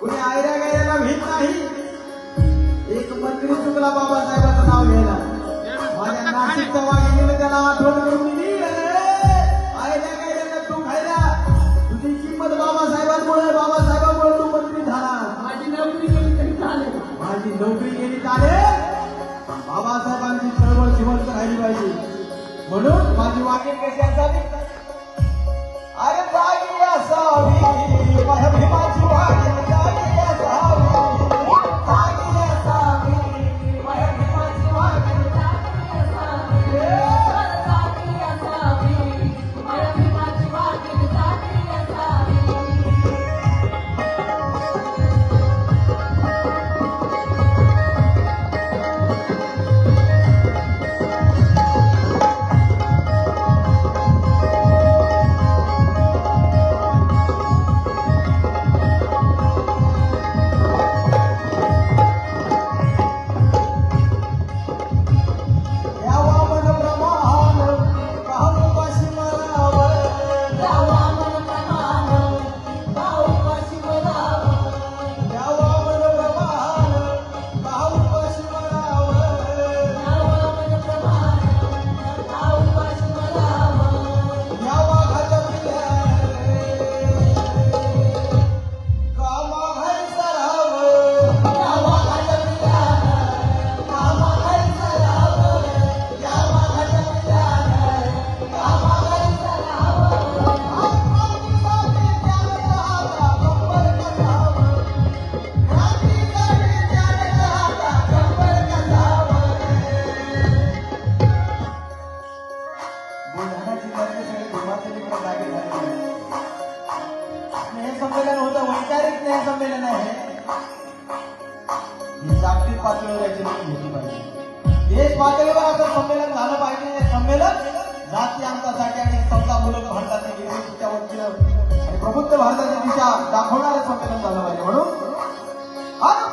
कुणी आयऱ्या गायऱ्याला भीत नाही. एक मंत्री चुकला बाबासाहेबाचं नाव घ्यायला. माझ्या नाशिकच्या वाघिणीने त्याला आठवण करून दिली. अरे, आयऱ्या गायऱ्याला तू खायला तुझी किंमत बाबासाहेबांमुळे बाबासाहेबांमुळे तू मंत्री झाला माझी नोकरी गेली तरी चालेल. माझी नोकरी गेली चालेल. बाबासाहेबांची चळवळ जिवंत राहिली पाहिजे. म्हणून माझी वाक्य कशी असावी? नाही जमलेलं नाही. ही जागतिक पातळीवर याची नोंद घेतली पाहिजे. देश पातळीवर असं संमेलन झालं पाहिजे. हे संमेलन जाती आमच्यासाठी आणि समतामूलक भारताच्या निर्मितीच्या वतीनं आणि प्रबुद्ध भारताची दिशा दाखवणारं संमेलन झालं पाहिजे. म्हणून अरे